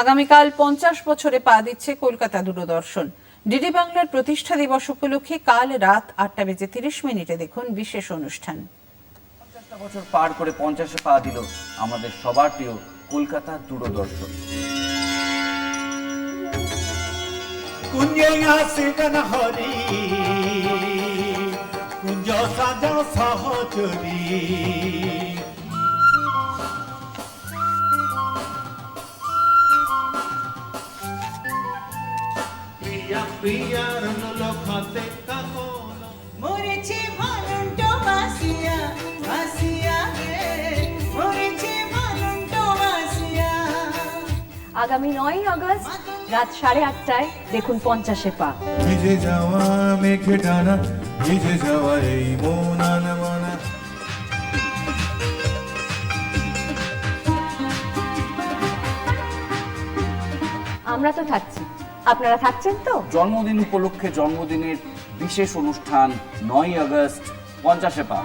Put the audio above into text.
আগামীকাল পঞ্চাশ বছরে পা দিচ্ছে কলকাতা দূরদর্শন। ডিডি বাংলার প্রতিষ্ঠা দিবস উপলক্ষে কাল রাত আটটা বেজে তিরিশ মিনিটে দেখুন বিশেষ অনুষ্ঠান। পঞ্চাশটা বছর পার করে পঞ্চাশে পা দিল আমাদের সবার প্রিয় কলকাতা দূরদর্শন। কুঞ্জ সাজ সহচরী। প্রিয়া লখতে কাকন মরেছে ভালুন্ট বাসিয়া বাসিয়া রে মরেছে ভালুন্ট বাসিয়া আগামী নয় আগস্ট রাত সাড়ে আটটায় দেখুন পঞ্চাশে পা। ভিজে যাওয়া মেঘে ডানা ভিজে যাওয়া এই মন আনমনা। আমরা তো থাকছি। আপনারা থাকছেন তো? জন্মদিন উপলক্ষে জন্মদিনের বিশেষ অনুষ্ঠান নয় আগস্ট পঞ্চাশে পা